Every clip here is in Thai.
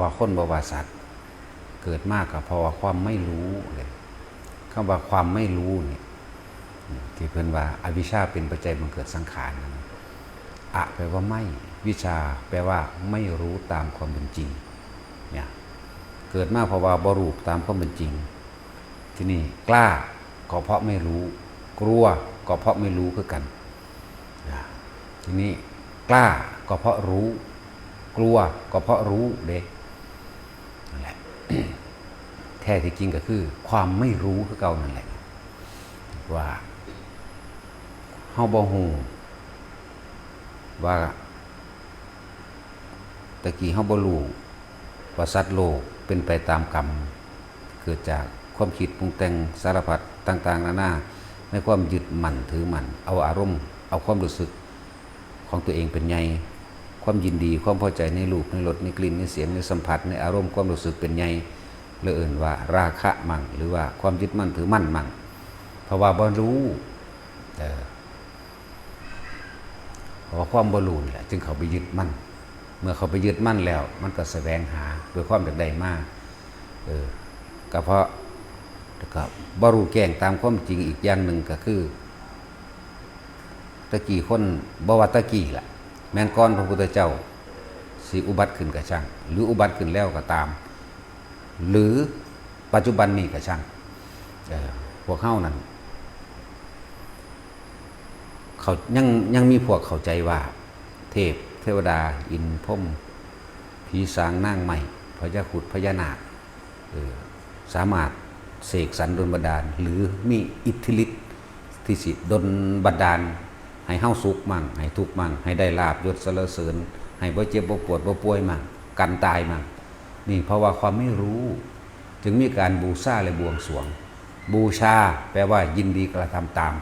ว่าคนบวาสัตว์เกิดมากกับเพราะว่าความไม่รู้เลยคำว่าความไม่รู้เนี่ยที่เพิ่นว่าอวิชชาเป็นปัจจัยบังเกิดสังขารนะอะแปลว่าไม่วิชาแปลว่าไม่รู้ตามความเป็นจริงเนี่ยเกิดมาเพราะว่าบรูปตามความเป็นจริง ที่นี่กล้าก็เพราะไม่รู้ กลัวก็เพราะไม่รู้คือกันทีนี้กล้าก็เพราะรู้ กลัวก็เพราะรู้เด็ก ท้ที่จริงก็คือ ความไม่รู้คือเก่านั่นแหละ ว่าเฮาบ่ฮู้ว่าตะกี้เฮาบ่รู้ว่าสัตว์โลกเป็นไปตามกรรม เกิดจากความคิดปรุงแต่งสารพัดต่างๆนานาในความยึดมั่นถือมั่นเอาอารมณ์เอาความรู้สึกของตัวเองเป็นใหญ่ความยินดีความพอใจในรูปในรสในกลิ่นในเสียงในสัมผัสในอารมณ์ความรู้สึกเป็นใหญ่ หรืออื่นว่า ราคะมั่งหรือว่าความยึดมั่นถือมั่นมั่งเพราะว่าบ่รู้เพราะว่าความบ่รู้นี่แหละจึงเขาไปยึดมั่นเมื่อเขาไปยึดมั่นแล้ว มันก็แสวงหาโดยความอยากได้มากเออก็เพราะแล้วก็บรูแกงตามความจริงอีกอย่างหนึ่งก็คือตะกี้คนบวตะกี้ล่ะ แมนก้อนพระพุทธเจ้าสิอุบัติขึ้นกับช่าง หรืออุบัติขึ้นแล้วก็ตาม หรือปัจจุบันนี้ก็ช่างพวกเข้านั้นเขายังยังมีพวกเข้าใจว่า เทพเทวดา อินพมผีสางนางใหม่พญาขุดพญานาคสามารถเสกสรรดลบันดาล หรือมีอิทธิฤทธิ์ที่สิดลบันดาล ให้เฮาสุขมั่งให้ทุกมั่งให้ได้ลาบยศสเสริญให้บ่เจ็บบ่ปวดบ่ป่วยมั่งกันตายมั่ง นี่เพราะว่าความไม่รู้ จึงมีการบูชาและบวงสรวง บูชา แปลว่ายินดีกระทำตาม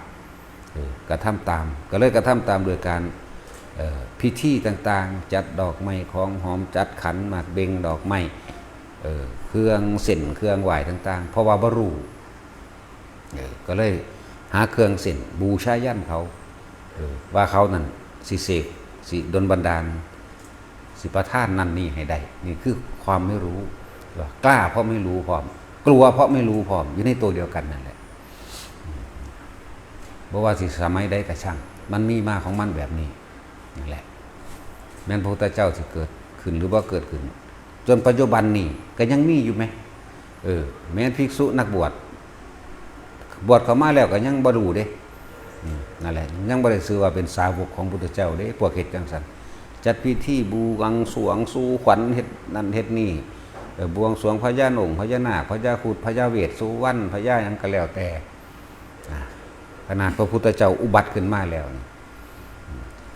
กระทำตาม ก็เลยกระทำตามโดยการพิธีต่างๆ จัดดอกไม้ของหอมจัดขันหมากเบงดอกไม้เเครื่องเส้นเครื่องไหวต่าง ๆ เพราะว่าบรูก็เลยหาเครื่องเส้นบูชายันเขาเว่าเขานั่นสิเสกสิดนบันดาล สิประทานนั่นนี่ให้ได้ นี่คือความไม่รู้ว่ากล้าเพราะไม่รู้พร้อม กลัวเพราะไม่รู้พร้อม อยู่ในตัวเดียวกันนั่นแหละบอกว่าสิสมัยใดกระช่าง มันมีมาของมันแบบนี้นั่นแหละ แม้นพระพุทธเจ้าสิเกิดขึ้นหรือว่าเกิดขึ้น จนปัจจุบันนี้ก็ยังมีอยู่ไหมเออ แม้นภิกษุนักบวชบวชเข้ามาแล้วก็ยังบ่ดูเด้นั่นแหละยังบ่ได้ซื้อว่าเป็นสาวกของพุทธเจ้าเด้พวกเฮ็ดจังซั่น จัดพิธีบูวังสวงสู่ขวัญเฮ็ดนั่นเฮ็ดนี่บวงสวงพญาหนงพญานาคพญาครุดพญาเวทสุวรรณพญายังก็แล้วแต่ขนาดพระพุทธเจ้าอุบัติขึ้นมาแล้ว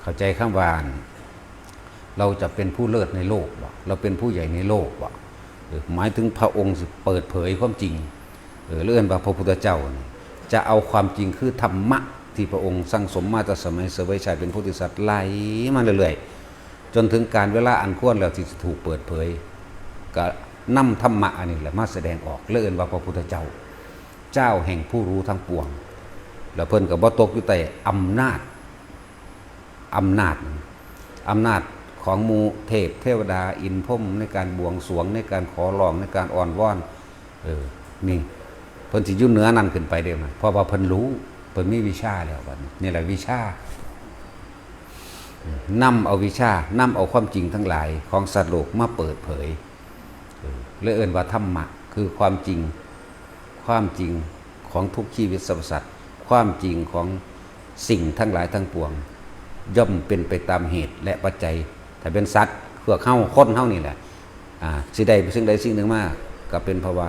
เข้าใจคำว่าอั่นเราจะเป็นผู้เลิศในโลกบ่เราเป็นผู้ใหญ่ในโลกบ่หมายถึงพระองค์เปิดเผยความจริงเออเลื่อนว่าพระพุทธเจ้า จะเอาความจริงคือธรรมะที่พระองค์สั่งสมมาแต่สมัยเสวยชัยเป็นพุทธิสัตว์ไหลมาเรื่อยๆ จนถึงการเวลาอันควรแล้วที่จะถูกเปิดเผยก็นำธรรมะอันนี้แหละมาแสดงออกเลื่อนว่าพระพุทธเจ้า เจ้าแห่งผู้รู้ทั้งปวง แล้วเพิ่นกับบ่ตกอยู่แต่อำนาจอำนาจอำนาจของมูเทพเทวดาอินพรหมในการบวงสรวงในการขอร้องในการอ่อนวอนเออนี่เพิ่นสิยู่เหนือนั่นขึ้นไปเด้มันเพราะว่าเพิ่นรู้เพิ่นมีวิชาแล้วบัดนี้นี่แหละวิชา นำเอาวิชานำเอาความจริงทั้งหลายของสัตว์โลกมาเปิดเผยเออเลยเอิ้นว่าธรรมะคือความจริงความจริงของทุกชีวิตสรรพสัตว์ความจริงของสิ่งทั้งหลายทั้งปวง ย่อมเป็นไปตามเหตุและปัจจัย ถ้าเป็นสัตว์พวกเข้าคนเข้านี่แหละอ่าสิใดสิ่งใดสิ่งหนึ่งมากก็เป็นภาวะ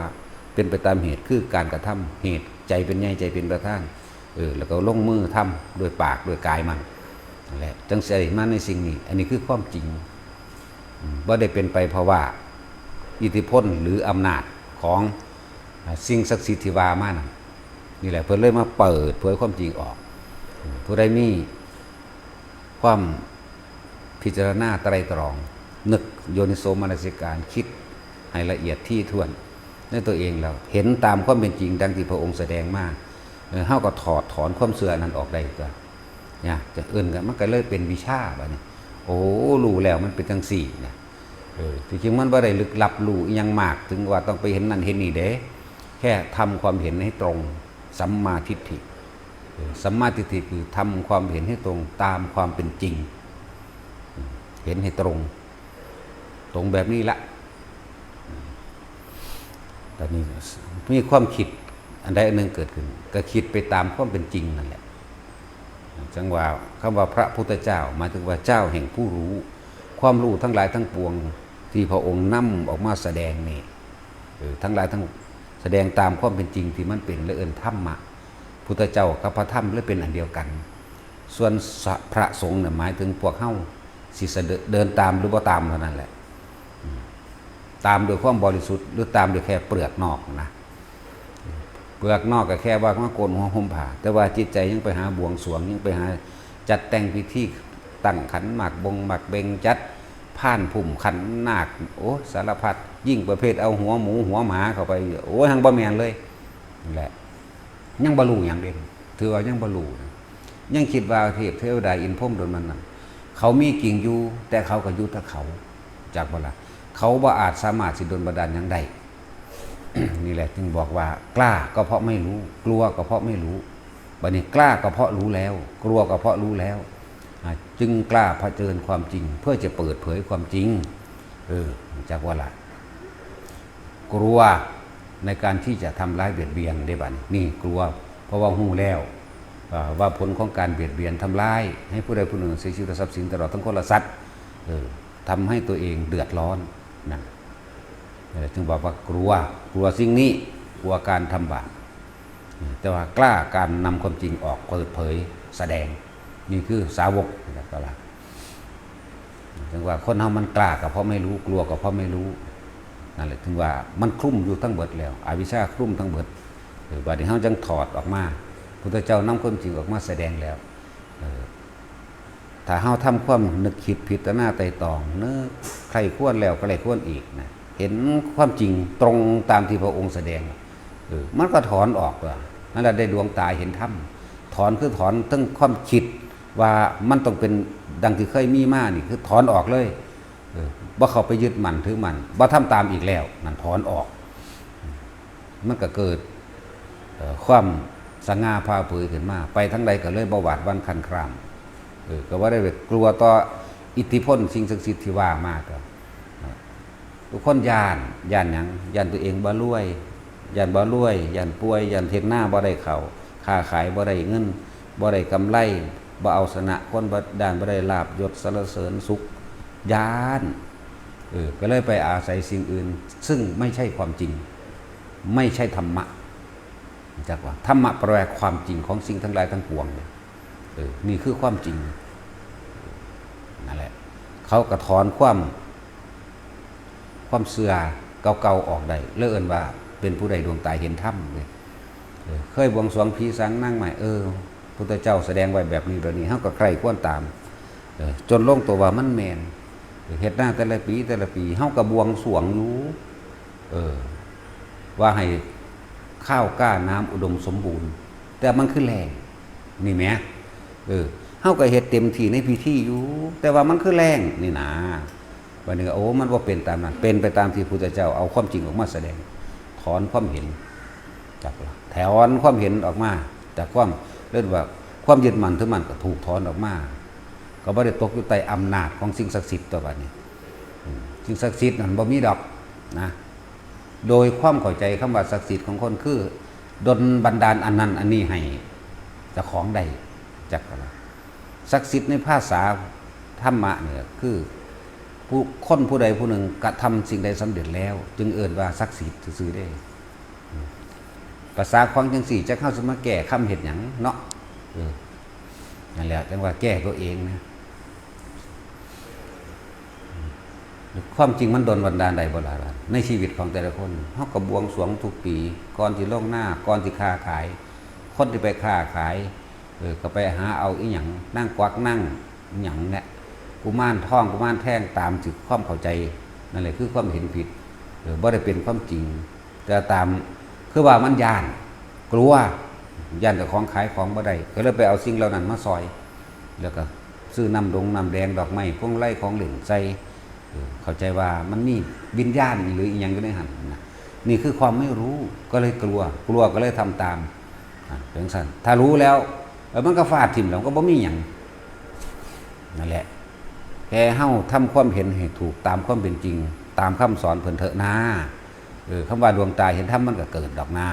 เป็นไปตามเหตุคือการกระทำเหตุใจเป็นใหญ่ใจเป็นประธานเออแล้วก็ลงมือทำโดวยปากโดวยกายมัน แหละจังใส่มาในสิ่งนี้ อันนี้คือความจริงว่าได้เป็นไปเพราะว่า อิทธิพลหรืออำนาจของสิ่งศักดิ์สิทธิ์ที่ว่ามานะนี่แหละเพื่อเลยมาเปิดเผยความจริงออก ผู้ใดมีความพิจารณาไตรตรอง นึกโยนิโสมนสิการคิดให้ละเอียดที่ถ้วนในตัวเองเราเห็นตามความเป็นจริงดังที่พระองค์แสดงมาเออเฮาก็ถอดถอนความเสื่อนั้นออกได้ก็ เนี่ยจะเอื่นกันมันก็เลยเป็นวิชาบะเนี่ยโอ้รู้แล้วมันเป็นจังสี่เนี่ยเออที่จริงมันบ่ได้ลึกลับรู้ยังมากถึงว่าต้องไปเห็นนั่นเห็นนี่เด้ แค่ทำความเห็นให้ตรงสัมมาทิฏฐิสัมมาทิฏฐิคือทำความเห็นให้ตรงตามความเป็นจริง เห็นให้ตรง ตรงแบบนี้ละต่นี่มีความคิดอันใดอันหนึ่งเกิดขึ้น ก็คิดไปตามความเป็นจริงนั่นแหละ จังว่าคำว่าพระพุทธเจ้าหมายถึงว่าเจ้าแห่งผู้รู้ ความรู้ทั้งหลายทั้งปวงที่พระองค์นำออกมาแสดงนี่ทั้งหลายทั้งแสดงตามความเป็นจริงที่มันเป็นและเอินธรรมะพุทธเจ้ากับพระธรรมและเป็นอันเดียวกัน ส่วนพระสงฆ์เนี่ยหมายถึงพวกเฮาสิเสดเดินตามหรือบ่าตามเท่านั้นแหละตามโดยความบริสุทธิ์หรือตามโดยแค่เปลือกนอกนะ เปลือกนอกก็แค่ว่ามาโกนหัวห่มผ้าแต่ว่าจิตใจยังไปหาบวงสวงยังไปหาจัดแต่งพิธีตั้งขันหมากบงหมากเบงจัดผ่านผุ่มขันนาคโอ้สารพัดยิ่งประเภทเอาหัวหมูหัวหมาเข้าไปโอ้ยหังบะแมนเลยนั่แหละยังบรรลุอย่างเด่นถือว่ายังบรรลุยังคิดว่าเทพเทวดาอินพรหมโดนมันนั่นเขามีกิ่งอยู่แต่เขาก็ยู่แต่เขาจากเวลาเขาบ่อาจสามารถสิโดนบันดาลยังได้ นี่แหละจึงบอกว่ากล้าก็เพราะไม่รู้ กลัวก็เพราะไม่รู้บัดนี้กล้าก็เพราะรู้แล้ว กลัวก็เพราะรู้แล้ว จึงกล้าเผชิญความจริง เพื่อจะเปิดเผยความจริง เออจากว่าละกลัวในการที่จะทำร้ายเบียดเบียนได้บัดนี้นี่กลัว เพราะว่าหูแล้วว่าผลของการเบียดเบียนทำร้าย ให้ผู้ใดผู้หนึ่งเสียชีวิตทรัพย์สินตลอดทั้งคนละสัตว์ออทำให้ตัวเองเดือดร้อนนั่น เอ่อจึงบอกว่ากลัวกลัวสิ่งนี้กลัวการทำบาปแต่ว่ากล้าการนำความจริงออกเปิดเผยแสดง นี่คือสาวกนะครับตลาดถึงว่าคนเฮามันกล้าก็เพราะไม่รู้กลัวก็เพราะไม่รู้นั่นแหละถึงว่ามันคลุ้มอยู่ทั้งเบิดแล้ว อวิชชาคลุ้มทั้งเบิดเออบัดนี้เฮาจังถอดออกมาพุทธเจ้านำความจริงออกมาแสดงแล้วถ้าเฮาทำความนึกคิดพิจารณาไต่ตองเนื้อใครควรแล้วก็ใครควรอีกนะ เห็นความจริงตรงตามที่พระองค์แสดงออมันก็ถอนออกว่านั่นแหละได้ดวงตาเห็นธรรมถอนคือถอนทั้งความคิดว่ามันต้องเป็นดังที่เคยมีมานี่คือถอนออกเลยว่าเขาไปยึดมันถือมันว่าทำตามอีกแล้วนั่นถอนออก มันก็เกิดความสง่าพาเผยขึ้นมา ไปทั้งใดก็เลยบหวาดวันคันครามก็ว่าได้กลัวต่ออิทธิพลสิ่งศักดิ์สิทธิ์ที่ว่ามากครับ ทุกคนยานยานหยังยานตัวเองบ่รวยยานบ่รวยยานป่วยยานเทศหน้าบ่ได้เขาค้าขายบ่ได้เงินบ่ได้กำไรบ่เอาชนะคนบ่ด้านบ่ได้ลาบยศสรรเสริญสุขยานเออก็เลยไปอาศัยสิ่งอื่น ซึ่งไม่ใช่ความจริง ไม่ใช่ธรรมะจักว่าธรรมะแปลความจริงของสิ่งทั้งหลายทั้งปวงเนี่ยเออนี่คือความจริงนั่นแหละเขากระถอนความ ความเสื่อเก่าๆออกได้เลื่อนว่าเป็นผู้ใดดวงตาเห็นธรรมเลยเคยบวงสรวงพีสังนั่งใหม่เออพุทธเจ้าแสดงไว้แบบนี้แบบนี้เขาก็ใครควรตามจนลงตัวว่ามันแมนเออเฮ็ดหน้าแต่ละปีแต่ละปีเขากระบวงสรวงอยู่เออว่าให้ข้าวกล้าน้ำอุดมสมบูรณ์ แต่มันคือแรงนี่แหมเออเฮาก็เฮ็ดเต็มที่ในพิธีอยู่แต่ว่ามันคือแรงนี่นะ วันนี้โอ้มันว่าเป็นตามนั้น เป็นไปตามที่พุทธเจ้าเอาความจริงออกมาแสดง ถอนความเห็นจากเราถอนความเห็นออกมา จากความเรียกว่าความยึดมั่นถือมั่นก็ถูกถอนออกมา ก็บ่ได้ตกอยู่ใต้อำนาจของสิ่งศักดิ์สิทธิ์ตัวบัดนี้สิ่งศักดิ์สิทธิ์นั่นบ่มีดอกนะ โดยความเข้าใจคำว่าศักดิ์สิทธิ์ของคนคือดลบันดาลอันนั้นอันนี้ให้จ้าของได้จากอะไรศักดิ์สิทธิ์ในภาษาธรรมะเนี่ยคือ ผู้คนผู้ใดผู้หนึ่งกระทำสิ่งใดสำเร็จแล้ว จึงเอ่นว่าศักดิ์สิทธิ์ซื่อได้ภาษาของจังสี่จะเข้าสมาแก้คำเหตุหยังเนาะออนั่นแหละจังว่าแก้ตัวเองนะความจริงมันโดนบันดาลใดบ่ล่ะล่ะในชีวิตของแต่ละคนเฮาก็บวงสวงทุกปีก่อนที่ลงหน้าก่อนที่ค้าขาย คนที่ไปค้าขายเออก็ไปหาเอาอีหยังนั่งกวักนั่งอีหยังเนี่ย กุมารทองกุมารแท่งตามถึงความเข้าใจนั่นแหละคือความเห็นผิดเออบ่ได้เป็นความจริง แต่ตามคือว่ามันยาน กลัวย่านกับของขายของบ่ได้ก็เลยไปเอาสิ่งเหล่านั้นมาซอย แล้วก็ซื้อน้ำดงน้ำแดงดอกไม้พวงไล่ของเหล่นใส่เข้าใจว่ามันมีวิญญาณหรืออีกอย่างก็ได้หันนะนี่คือความไม่รู้ก็เลยกลัว กลัวก็เลยทำตามอะเป็นสั้นถ้ารู้แล้วเออมันก็ฟาดทิ่มแล้วก็บ่มีอย่างนั่นแหละ แค่เฮาทำความเห็นให้ถูกตามความเป็นจริง ตามคำสอนเพิ่นเถอะนะเออคำว่าดวงตาเห็นธรรมมันก็เกิดดอกหน้า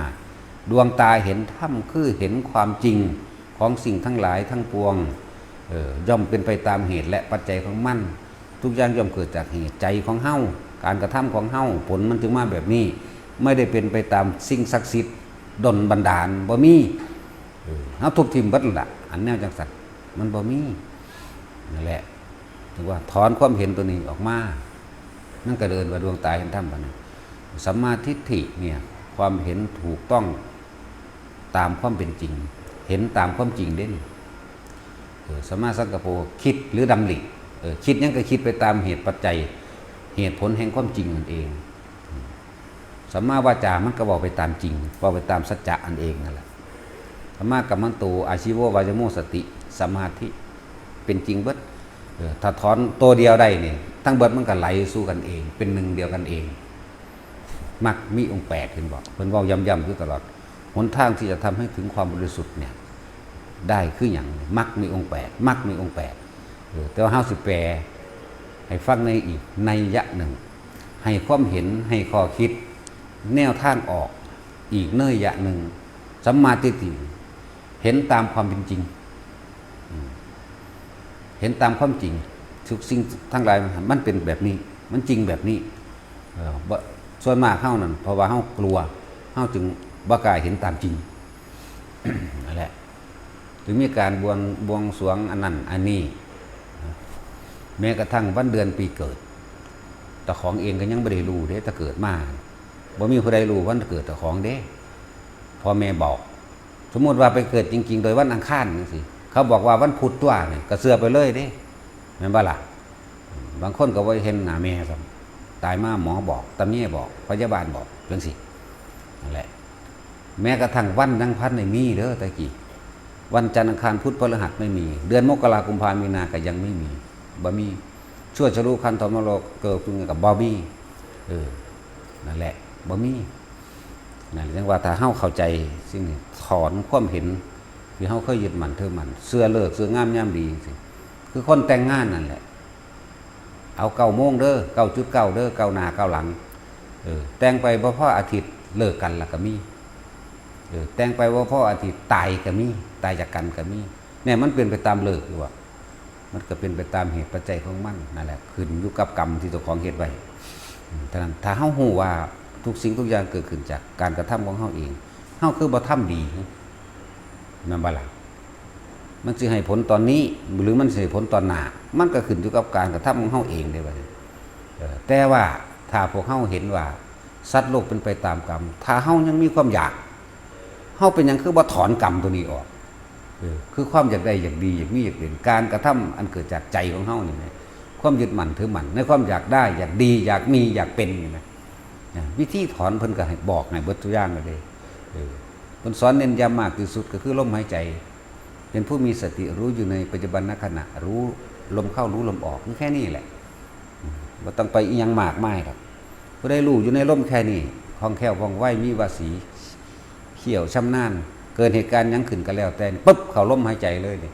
ดวงตาเห็นธรรมคือเห็นความจริงของสิ่งทั้งหลายทั้งปวงเออย่อมเป็นไปตามเหตุและปัจจัยของมัน ทุกอย่างย่อมเกิดจากเหตุใจของเฮ้าการกระทำของเฮ้าผลมันจึงมาแบบนี้ ไม่ได้เป็นไปตามสิ่งศักดิ์สิทธิ์ดลบันดาลบ่มีเออเฮาทุบทิมบัดละอันแนวจังสัตว์มันบ่มีนั่นแหละ ถือว่าถอนความเห็นตัวนี้ออกมานั่นก็เดินว่าดวงตาเห็นธรรมปะนะสัมมาทิฏฐิเนี่ยความเห็นถูกต้องตามความเป็นจริง เห็นตามความจริงเด่นสัมมาสังกปโปคิดหรือดำริคิดยังก็คิดไปตามเหตุปัจจัย เหตุผลแห่งความจริงนั่นเองสัมมาวาจามันก็บอกไปตามจริงบอกไปตามสัจจะอันเองนั่นแหละสัมมากัมมันโตอาชีววายโมสติสมาธิเป็นจริงเบิด ถ้าถอนตัวเดียวได้เนี่ยทั้งเบิดมันก็ไหลสู้กันเอง เป็นหนึ่งเดียวกันเอง มักมีองค์แปดเห็นบอกเพิ่นว้าย้ำๆอยู่ตลอดหนทางที่จะทำให้ถึงความบริสุทธิ์เนี่ยได้คืออย่างมักมีองค์แปดมักมีองค์แปดเออแต่ว่าห้าสิบแปดให้ฟังในอีกในยะหนึ่ง ให้ความเห็นให้ข้อคิด แนวทางออกอีกเนยยะหนึ่งสัมมาทิฏฐิเห็นตามความเป็นจริง เห็นตามความจริง ทุกสิ่งทั้งหลายมันเป็นแบบนี้ มันจริงแบบนี้ส่วนมากเข้านั่นเพราะว่าเข้ากลัวเข้าจึงบ่กล้าเห็นตามจริงนั่นแหละถึงมีการบวงบวงสรวงอันนั้นอันนี้ แม้กระทั่งวันเดือนปีเกิดแต่ของเองก็ยังไม่ได้รู้เด้แต่เกิดมาบ่มีผู้ใดรู้วันเกิดแต่ของเด้พ่อแม่บอก สมมติว่าไปเกิดจริง ๆ โดยวันอังคารนี่สิ เขาบอกว่าวันพุธตัวนี่ก็เสือไปเลยด้แม่นบ่ล่ะ บางคนก็ว่าเห็นหน้าแม่ซ้ำตายมาหมอบอกตำเนียบอกพยาบาลบอกเรื่องสินั่นแหละ แม้กระทั่งวันนังพันในมีเด้อตะกี้วันจันทร์อังคารพุธพฤหัสไม่มี เดือนมกราคมพามีนาก็ยังไม่มีบ่มีชั่วชะลูคันธอมโลกเกิดขึ้นกับบอบี้เออนั่นแหละบ่มีนั่นเรียกว่าถ้าเฮาเข้าใจสิ่งนี้ถอนความเห็น ที่เฮาเคยยึดมันถือมันเสื้อเลิกเสื้องามยามดีสิคือคนแต่งงานนั่นแหละ เอาเก้าโมงเด้อเก้าจุดเก้าเด้อเก้าหน้าเก้าหลังเออแต่งไปบ่พ่ออาทิตย์เลิกกันล้วก็มีเออแต่งไปว่าพ่ออาทิตย์ตายก็มีตายจากกันก็มีเนี่ยมันเป็นไปตามเลิกอยู่ว่ามันก็เป็นไปตามเหตุปัจจัยของมันนั่นแหละขึ้นอยู่กับกรรมที่ตัวของเหตุไว้อืมฉะนั้นถ้าเฮาฮู้ว่าทุกสิ่งทุกอย่างเกิดขึ้นจากการกระทำของเฮาเองเฮาคือบ่ทำดี แม่นบ่ล่ะมันสิให้ผลตอนนี้ หรือมันสิให้ผลตอนหน้ามันก็ขึ้นอยู่กับการกระทำของเฮาเองได้ว่าเออแต่ว่าถ้าพวกเฮาเห็นว่าสัตว์โลกเป็นไปตามกรรม ถ้าเฮายังมีความอยากเฮาเป็นหยังคือบ่ถอนกรรมตัวนี้ออกอคือความอยากได้อยากดีอยากมีอยากเป็นการกระทำอันเกิดจากใจของเฮานี่นะความยึดมั่นถือมั่นในความอยากได้อยากดี อยากมีอยากเป็นนี่นะวิธีถอนเพิ่นก็ให้บอกให้เบิดตัวอย่างเลย เออเพิ่นสอนเน้นย้ำมากที่สุดก็คือลมหายใจ เป็นผู้มีสติรู้อยู่ในปัจจุบันนขณะรู้ลมเข้ารู้ลมออกแค่นี้แหละอืมบ่ต้องไปยังมากไมายหรอกผู้ได้รู้อยู่ในลมแค่นี้คล่องแคล่วว่องไวมีวาสีเขี่ยวชำนาญเกิดเหตุการณ์ยังขึ้นก็แล้วแต่ปุ๊บเขาล้มหายใจเลยนี่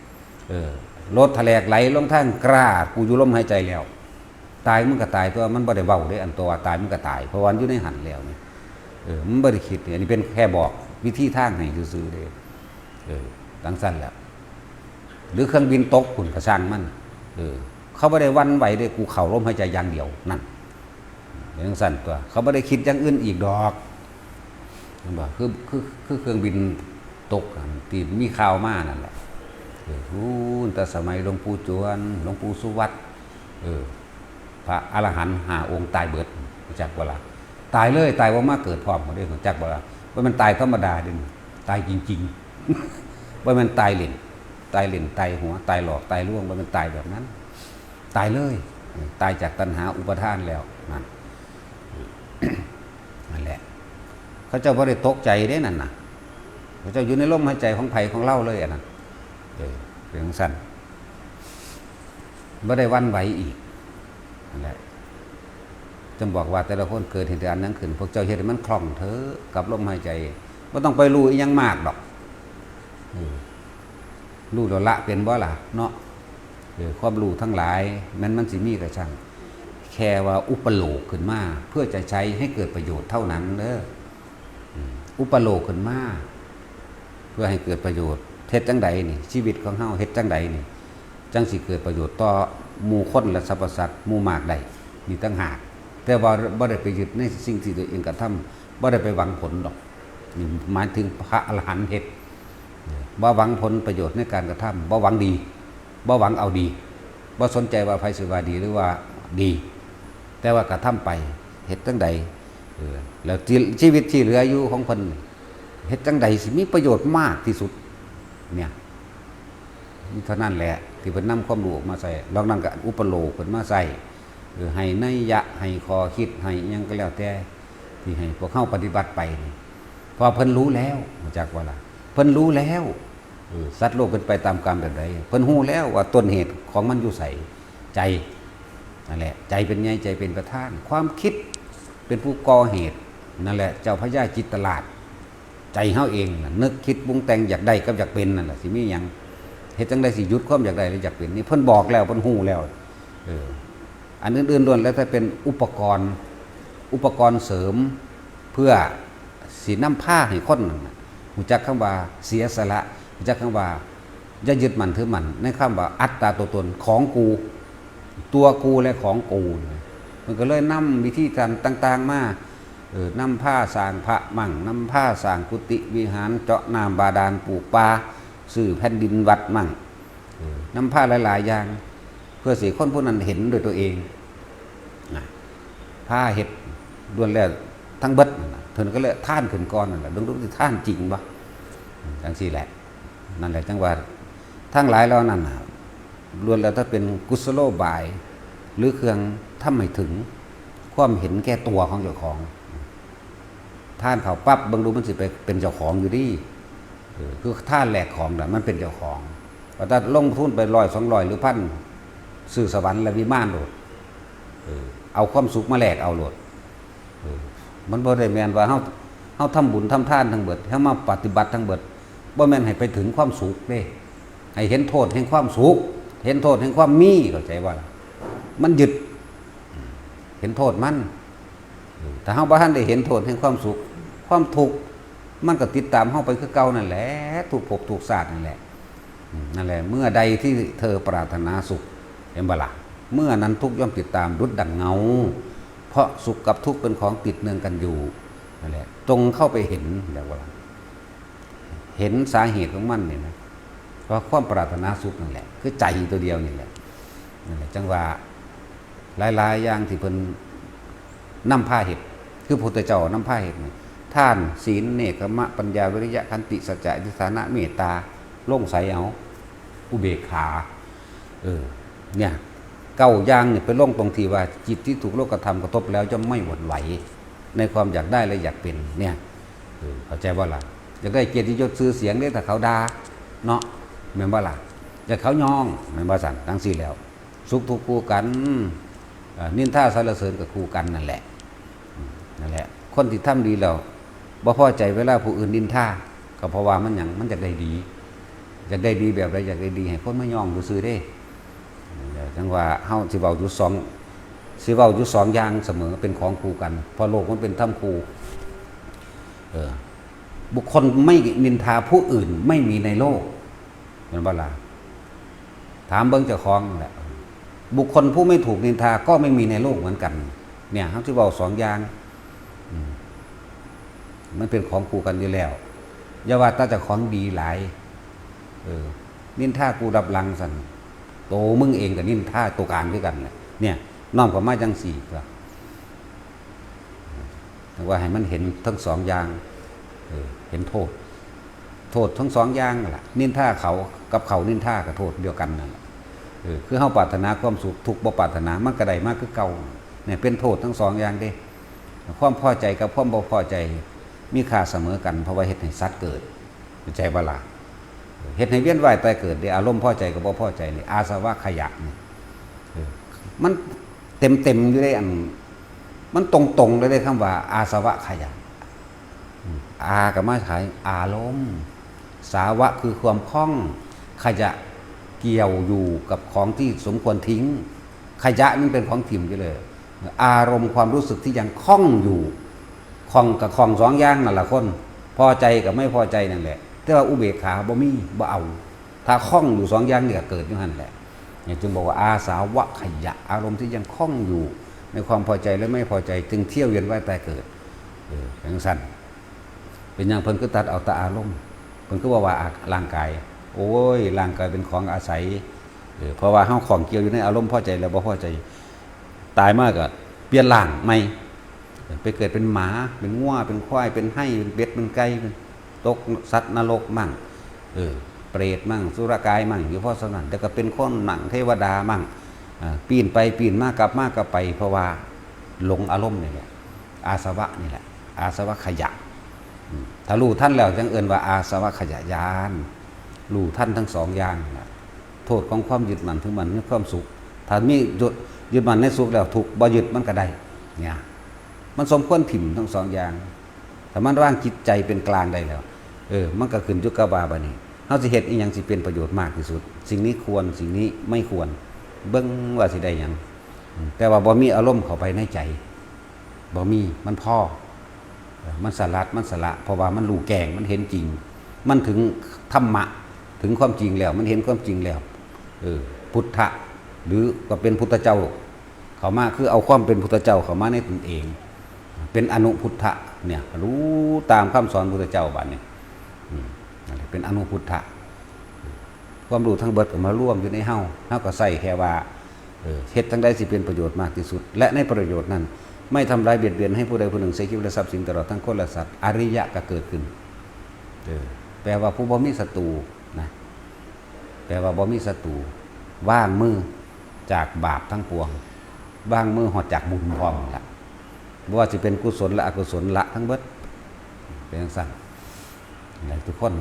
เออรถทะเลกไหลลงทางกล้ากูอยู่ล้มหายใจแล้ว ตายมันก็ตายตัวมันบ่ได้เบาได้อันตัวตายมันก็ตายเพราะวันอยู่ในหันแล้วนี่เออมันบ่ได้คิดเนี่ยอันนี้เป็นแค่บอก วิธีทางให้ซื่อๆเด้เออดังสั้นแหล้วหรือเครื่องบินตกคุณกระช่างมันเออเขาไม่ได้วันไหวเด้กูเข่าล้มหายใจอย่างเดียวนั่นอย่างสั้นตัว เขาไม่ได้คิดอย่างอื่นอีกดอกเห็นบ่คือคือคือเครื่องบินตกอะที่มีข่าวมานั่นแหละเออรู้แต่สมัยหลวงปู่จวนหลวงปู่สุวัตเออพระอรหันต์หาองค์ตายเบิดจักบ่ล่ะตายเลยตายว่ามาเกิดพร้อมกันได้รู้จักบ่ล่ะ ว่ามันตายธรรมดาดิตายจริง ๆ ว่ามันตายเล่นตายเล่นตายหัว ตายหลอกตายล่วงว่ามันตายแบบนั้น ตายเลย ตายจากตัณหาอุปทานแล้วนั่นนั่นแหละเขาเจ้าบ่ได้ตกใจเด้นั่นนะเขาเจ้าอยู่ในลมหายใจของไผ่ของเล่าเลยอะนะเออเป็นสั้นบ่ได้วันไหวอีกนั่นแหละ จำบอกว่าแต่ละคนเกิดเหตุการณ์นั้นขึ้น พวกเจ้าเฮ็ดให้มันคล่องเถอะกับลมหายใจไม่ต้องไปรู้ยังมากดอกเออรู้แล้วละเป็นบ่ล่ะเนาะเออความรู้ทั้งหลายมันมันสิมีกระช่างแค่ว่าอุปโลกขึ้นมาเพื่อจะใช้ให้เกิดประโยชน์เท่านั้นเด้อะอุปโลกขึ้นมาเพื่อให้เกิดประโยชน์เฮ็ดจังใดนี่ชีวิตของเฮาเฮ็ดจังใดนี่จังสิเกิดประโยชน์ต่อหมู่คนและสรรพสัตว์หมู่มากใดมีตั้งหาก แต่ว่าบ่ได้ไปยึดในสิ่งที่ตัวเองกระทำบ่ได้ไปหวังผลดอกนี่หมายถึงพระอรหันต์เฮ็ดบ่หวังผลประโยชน์ในการกระทำบ่หวังดีบ่หวังเอาดีบ่สนใจว่าไผสิว่าดีหรือว่าดี แต่ว่ากระทำไปเฮ็ดจังใดแล้วชีวิตที่เหลืออยู่ของเพิ่นเฮ็ดจังใดสิมีประโยชน์มากที่สุดเนี่ยนี่เท่านั้นแหละที่เพิ่นนำความรู้ออกมาใส่ลองนั่งกับอุปโลกเพิ่นมาใส่ หรือให้นัยยะให้คอคิดให้ยังก็แล้วแต่ที่ให้พวกเข้าปฏิบัติไปนี่พอเพิ่นรู้แล้วมาจากว่าล่ะเพิ่นรู้แล้วสัตว์โลกเป็นไปตามกรรมแบบใดเพิ่นรู้แล้วว่าต้นเหตุของมันอยู่ใส่ใจนั่นแหละ ใจเป็นไงใจเป็นประธาน ความคิดเป็นผู้ก่อเหตุนั่นแหละ เจ้าพระยาจิตตลาด ใจเฮาเองนึกคิดปรุงแต่งอยากได้กับอยากเป็นนั่นแหละสิมียังเฮ็ดจังไดสิหยุดความอยากได้หรืออยากเป็นนี่เพิ่นบอกแล้วเพิ่นฮู้แล้วเออ อันอื่นๆล้วนแล้วถ้าเป็นอุปกรณ์อุปกรณ์เสริมเพื่อสีน้ำผ้าให้คนนั่นน่ะรู้จักคำว่าเสียสละรู้จักคำว่าอย่ายึดมันถือมันในคำว่าอัตตาตัวตนของกู ตัวกูและของกู มันก็เลยนำวิธีการต่าง ๆ มาเออนำผ้าสางพระมั่งนำผ้าสางกุฏิวิหารเจาะน้ำบาดาลปลูกป่าซื้อแผ่นดินวัดมั่งเออนำผ้าหลาย ๆ อย่าง เพื่อสีคนพวกนั้นเห็นโดวยตัวเองนะผ้าเห็ดล้วนแล้วทั้งเบิดนั่นน่ะเธอก็เลยท่านขึ้นก้อนนั่นแหละดูดูท่านจริงปะจังสี่แหละ นั่นแหละจังว่าทั้งหลายแล้วนั่นน่ะล้วนแล้วถ้าเป็นกุศโลบาย หรือเครื่องถ้าไม่ถึง ความเห็นแก่ตัวของเจ้าของ ท่านเขาปั๊บบางดูมันสิไปเป็นเจ้าของอยู่ดีคือท่านแหลกของน่ะมันเป็นเจ้าของแต่ถ้าลงทุนไปร้อยสองร้อยหรือพัน ซื้อสวรรค์และวิมานโหลดเอาความสุขมาแลกเอาโหลดมันบ่ได้แมนว่าเฮาเฮาทำบุญทำทานทั้งเบิดเฮามาปฏิบัติทั้งเบิดบ่แม่นให้ไปถึงความสุขเด้ ให้เห็นโทษแห่งความสุขเห็นโทษแห่งความมีเข้าใจว่า มันยึดเห็นโทษมันแต่เฮาบ่ทันได้เห็นโทษแห่งความสุข ความทุกข์มันก็ติดตามเฮาไปคือเก่านั่นแหละถูกภพถูกศาสตร์นั่นแหละนั่นแหละ เมื่อใดที่เธอปรารถนาสุข เห็นบ่ละเมื่อนั้นทุกย่อมติดตามรุดดังเงา เพราะสุขกับทุกข์เป็นของติดเนื่องกันอยู่นั่นแหละจงเข้าไปเห็นเดี๋ยวว่าล่ะเห็นสาเหตุของมันเนี่ยนะเพราะความปรารถนาสุขนั่นแหละ คือใจตัวเดียวนี่แหละนั่นแหละจังว่าหลายๆอย่างที่เพิ่นนำผ้าเห็ดคือพุทธเจ้านำผ้าเห็ดท่านศีลเนกขมะปัญญาวิริยะขันติสัจจะอธิษฐานะเมตตาโล่งใสเอาอุเบกขา เออ เนี่ยเก้าย่างเนี่ยไปล่งตรงที่ว่าจิตที่ถูกโลกธรรมกระทบแล้วจะไม่หวั่นไหว ในความอยากได้และอยากเป็นเนี่ยเออเข้าใจว่าล่ะอยากได้เกียรติยศชื่อเสียงได้แต่เขาด่าเนาะแม่นบ่ล่ะจะเขายองแม่นบ่สั่นทั้งสี่แล้ว สุขทุกข์คู่กันเอ่อนินทาสรรเสริญกับคู่กันนั่นแหละนั่นแหละ คนที่ทำดีแล้วบ่พอใจเวลาผู้อื่นนินท่าก็เพราะว่ามันหยังมันอยากได้ดีอยากได้ดีแบบใดอยากได้ดีให้คนมายองดูซื่อๆเด้ จังว่าเฮาสิเว้าอยู่สองสิเว้าอยู่สองอย่างเสมอเป็นของคู่กันเพราะโลกมันเป็นถ้ำคู่เออบุคคลไม่นินทาผู้อื่นไม่มีในโลกเป็นเวลาถามเบิ้งเจ้าของแหละบุคคลผู้ไม่ถูกนินทาก็ไม่มีในโลกเหมือนกัน เนี่ยเขาที่บอกสองอย่างมันเป็นของคู่กันอยู่แล้วอย่าว่าตาจะของดีหลายเออนินทากูรับหลังสัน โตมึงเองกับนินท่าตัวการด้วยกันเนี่ยเนี่ยน้อมกับมาจังสี่ครับแต่ว่าให้มันเห็นทั้งสองอย่างเออเห็นโทษ โทษทั้งสองอย่างน่ะ นินท่าเขากับเขานินท่ากับโทษเดียวกันนั่นแหละคือเฮาปรารถนาความสุขทุกบ่ปรารถนามันก็ไดมากคือเก่าเนี่ยเป็นโทษทั้งสองอย่างเด้ความพอใจกับความบ่พอใจมีค่าเสมอกันเพราะว่าเฮ็ดให้สัตว์เกิดใจบ่ล่ะ เฮ็ดให้เวียนว่ายตายเกิดได้อารมณ์พอใจกับบ่พอใจนี่อาสวะขยะนี่มันเต็มเต็มอยู่ได้อัน มันตรงๆเลยได้คำว่า อาสวะขยะ อากับมาขายอารมณ์สาวะคือความคล่องขยะเกี่ยวอยู่กับของที่สมควรทิ้ง ขยะนี่เป็นของถิ่มอยู่เลย อารมณ์ความรู้สึกที่ยังคล่องอยู่คล่องกับคล่องสองอย่างนั่นแหละคน พอใจกับไม่พอใจนั่นแหละ แต่ว่าอุเบกขาบ่มีบ่เอา ถ้าคล่องอยู่สองอย่างเนี่ยเกิดอยู่หันแหละอย่างจึงบอกว่าอาสาวะขยะอารมณ์ที่ยังคล่องอยู่ในความพอใจและไม่พอใจจึงเที่ยวเวียนว่ายตายเกิดเอออย่างสั้นเป็นอย่างเพิ่นก็ตัดเอาแตาอารมณ์เพิ่นก็บอกว่าอะร่างกาย โอ้ยร่างกายเป็นของอาศัยเออเพราะว่าเฮาของเกี่ยวอยู่ในอารมณ์พอใจแล้วบ่พอใจตายมากก็เปลี่ยนร่างใหม่ไปเกิดเป็นหมาเป็นงัวเป็นควายเป็นไห่เป็นเป็ดเป็นไก่เป็น ตกสัตว์นรกมั่งเออเปรตมั่งสุรกายมั่งอยู่เพราะฉะนั้นแต่ก็เป็นคนหนังเทวดามั่งอ่าปีนไปปีนมากกลับมากกลับไป เพราะว่าหลงอารมณ์นี่แหละอาสวะนี่แหละอาสวะขยะถ้ารู้ท่านแล้วจังเอินว่าอาสวะขยะยานรู้ท่านทั้งสองอย่างนะโทษของความยึดมั่นถือมันมีความสุข ถ้ามียึดยึดมั่นในสุขแล้วถูกบ่ยึดมันก็ได้เนี่ยมันสมควรถิ่มทั้งสองอย่างแต่มันร่างจิตใจเป็นกลางได้แล้ว เออมันก็ขึ้นอยุกกะบาบานี่เฮาสิเฮ็ดอีหยังสิเป็นประโยชน์มากที่สุด สิ่งนี้ควรสิ่งนี้ไม่ควร เบิ่งว่าสิได้หยังแต่ว่าบ่มีอารมณ์เข้าไปในใจบ่มีมันพอเอมันสลัดมันสละเพราะว่ามันรู้แกงมันเห็นจริง มันถึงธรรมะถึงความจริงแล้ว มันเห็นความจริงแล้วเออพุทธะหรือก็เป็นพุทธเจ้า เขามาคือเอาความเป็นพุทธเจ้าเขามาในตนเอง เป็นอนุพุทธะเนี่ยรู้ตามคำสอนพุทธเจ้าบัดเนี่ย เป็นอนุพุทธะความรู้ทั้งเบิดก็มาร่วมอยู่ในเฮาเฮาก็ใส่แค่ว่าเออเฮ็ดทั้งใดสิเป็นประโยชน์มากที่สุด และในประโยชน์นั้น ไม่ทำร้ายเบียดเบียนให้ผู้ใดผู้หนึ่งเสียชีวิตและทรัพย์สินตลอดทั้งคนและสัตว์อริยะก็เกิดขึ้นแปลว่าผู้บ่มีศัตรูนะแปลว่าบ่มีศัตรูว่างมือจากบาปทั้งปวงว่างมือหอดจากบุญพร้อมละบ่ว่าจะเป็นกุศลและอกุศลละทั้งเบิดเป็นจังซั่นนั่นแหละทุกคน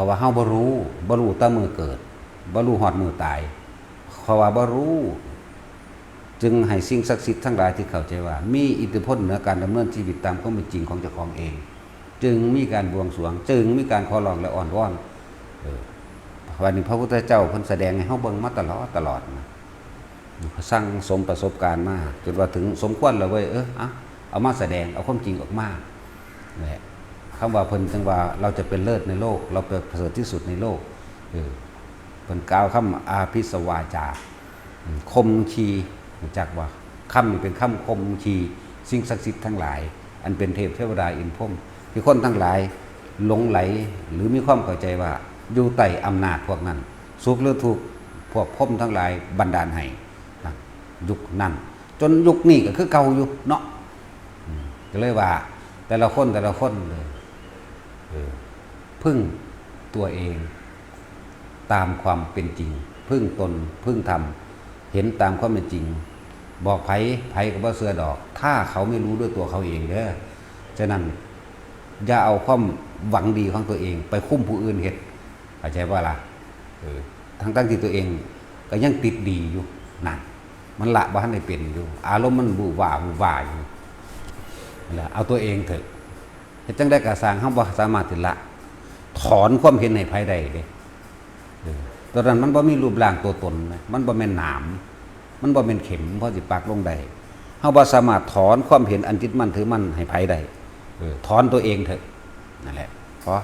ราะว่าเฮาบ่รู้บ่รู้ตั้มือเกิดบ่รู้ฮอดมือตายเพราะว่าบ่รู้ จึงให้สิ่งศักดิ์สิทธิ์ทั้งหลายที่เข้าใจว่า มีอิทธิพลเหนือการดำเนินชีวิตตามความเป็นจริงของเจ้าของเอง จึงมีการบวงสรวง จึงมีการขอร้องและอ่อนวอนเออวันนี้พระพุทธเจ้าเพิ่นแสดงให้เฮาเบิ่งมาตลอดตลอดนะสร้างสมประสบการณ์มาจนว่าถึงสมควรแล้วเว้ยเออเอาเอามาแสดงเอาความจริงออกมานั่นแหละ คำว่าเพิ่นจังว่าเราจะเป็นเลิศในโลก เราเป็นประเสริฐที่สุดในโลกเออเพิ่นกล่าวคำอาภิสวาจาอืมคมชีจักว่าคำนี้เป็นคำคมชีสิ่งศักดิ์สิทธิ์ทั้งหลาย อันเป็นเทพเทวดาอินพรมที่คนทั้งหลายหลงไหลหรือมีความเข้าใจว่าอยู่ใต้อำนาจพวกนั้นสุขหรือทุกข์พวกพรมทั้งหลายบันดาลให้ยุคนั้น จนยุคนี้ก็คือเก่าอยู่เนาะก็เลยว่า แต่ละคนแต่ละคนเลย พึ่งตัวเองตามความเป็นจริง พึ่งตนพึ่งธรรมเห็นตามความเป็นจริง บอกไผไผกับว่าเสือดอก ถ้าเขาไม่รู้ด้วยตัวเขาเองเด้อฉะนั้นอย่าเอาความหวังดีของตัวเอง ไปคุ้มผู้อื่นเห็ดเข้าใจว่าล่ะทั้งตั้งที่ตัวเอง ก็ยังติดดีอยู่นั่นมันละบ้านในเป็นอยู่ อารมณ์มันบูว่าบูว่าอยู่แหละเอาตัวเองเถอะ เห็นตั้งได้กระสางเฮาบ่สามารถติละถอนความเห็นในภายใดเลยตอนนั้นมันบ่มีรูปร่างตัวตน มันบ่แม่นหนาม มันบ่แม่นเข็มพอสิปากลงใด้เฮาบ่สามารถถอนความเห็นอันจิตมันถือมันให้ภายใดเออถอนตัวเองเถอะนั่นแหละพอ